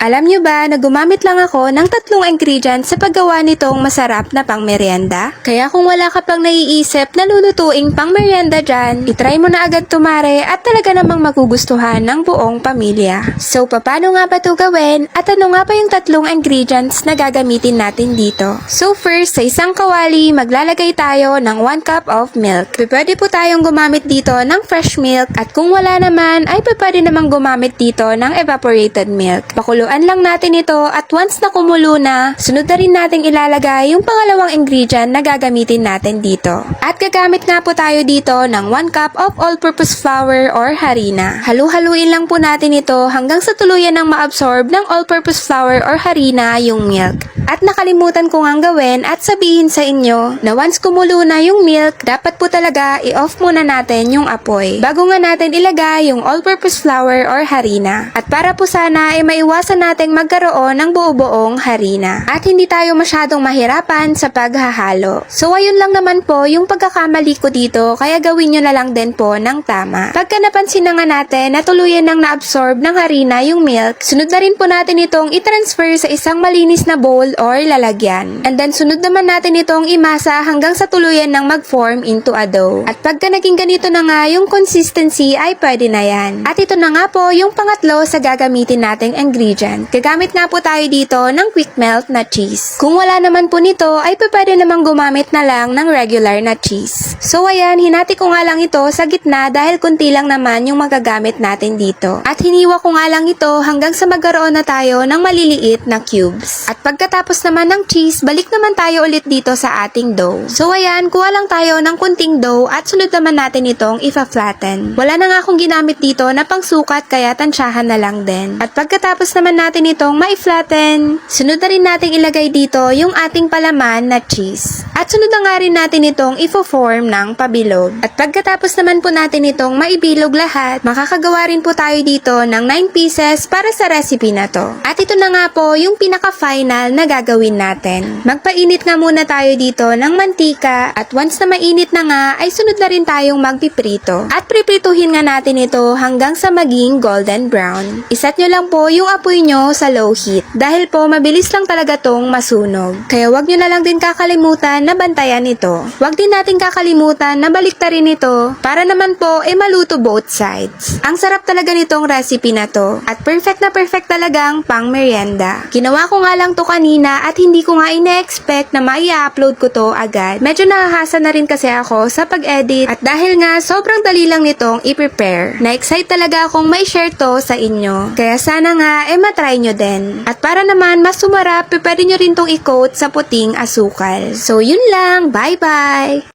Alam nyo ba na gumamit lang ako ng tatlong ingredients sa paggawa nitong masarap na pangmeryenda? Kaya kung wala ka pang naiisip na lulutuing pangmeryenda dyan, itry mo na agad tumare at talaga namang magugustuhan ng buong pamilya. So, paano nga ba ito gawin at ano nga ba yung tatlong ingredients na gagamitin natin dito? So, first, sa isang kawali, maglalagay tayo ng 1 cup of milk. Pwede po tayong gumamit dito ng fresh milk at kung wala naman, ay pwede namang gumamit dito ng evaporated milk. Pakuluan lang natin ito at once na kumulo na, sunod na rin nating ilalagay yung pangalawang ingredient na gagamitin natin dito. At gagamit nga po tayo dito ng 1 cup of all-purpose flour or harina. Halu-haluin lang po natin ito hanggang sa tuluyan ng maabsorb ng all-purpose flour or harina yung milk. At nakalimutan ko ngang gawin at sabihin sa inyo na once kumulo na yung milk, dapat po talaga i-off muna natin yung apoy bago nga natin ilagay yung all-purpose flour or harina. At para po sana ay maiwasan nating magkaroon ng buo-buong harina at hindi tayo masyadong mahirapan sa paghahalo. So ayun lang naman po yung pagkakamali ko dito kaya gawin nyo na lang din po ng tama. Pagka napansin na nga natin na tuluyan nang na-absorb ng harina yung milk, sunod na rin po natin itong i-transfer sa isang malinis na bowl or lalagyan. And then sunod naman natin itong imasa hanggang sa tuluyan ng mag-form into a dough. At pagka naging ganito na nga yung consistency ay pwede na yan. At ito na nga po yung pangatlo sa gagamitin nating ingredient. Gagamit nga po tayo dito ng quick melt na cheese. Kung wala naman po nito ay pwede namang gumamit na lang ng regular na cheese. So ayan, hinati ko nga lang ito sa gitna dahil kunti lang naman yung magagamit natin dito. At hiniwa ko nga lang ito hanggang sa magkaroon na tayo ng maliliit na cubes. At pagkatapos naman ng cheese, balik naman tayo ulit dito sa ating dough. So ayan, kuha lang tayo ng kunting dough at sunod naman natin itong ifa-flatten. Wala na nga akong ginamit dito na pangsukat kaya tansyahan na lang din. At pagkatapos naman natin itong ma-flatten, sunod na rin nating ilagay dito yung ating palaman na cheese. At sunod na nga rin natin itong ifo-form ng pabilog. At pagkatapos naman po natin itong maibilog lahat, makakagawa rin po tayo dito ng 9 pieces para sa recipe na to. At ito na nga po yung pinaka-final na gagawin natin. Magpainit nga muna tayo dito ng mantika at once na mainit na nga ay sunod na rin tayong magpiprito. At priprituhin nga natin ito hanggang sa maging golden brown. Isat nyo lang po yung apoy nyo sa low heat dahil po mabilis lang talaga tong masunog. Kaya wag nyo na lang din kakalimutan na bantayan ito. Wag din natin kakalimutan na baliktarin ito para naman po ay maluto both sides. Ang sarap talaga nitong recipe na to at perfect na perfect talagang pang merienda. Ginawa ko nga lang to kanina at hindi ko nga ine-expect na mai-upload ko to agad. Medyo nahahasa na rin kasi ako sa pag-edit at dahil nga sobrang dali lang nitong i-prepare. Na-excite talaga akong may share to sa inyo. Kaya sana nga eh matry nyo din. At para naman mas sumarap, pwede nyo rin tong i-coat sa puting asukal. So yun lang, bye bye!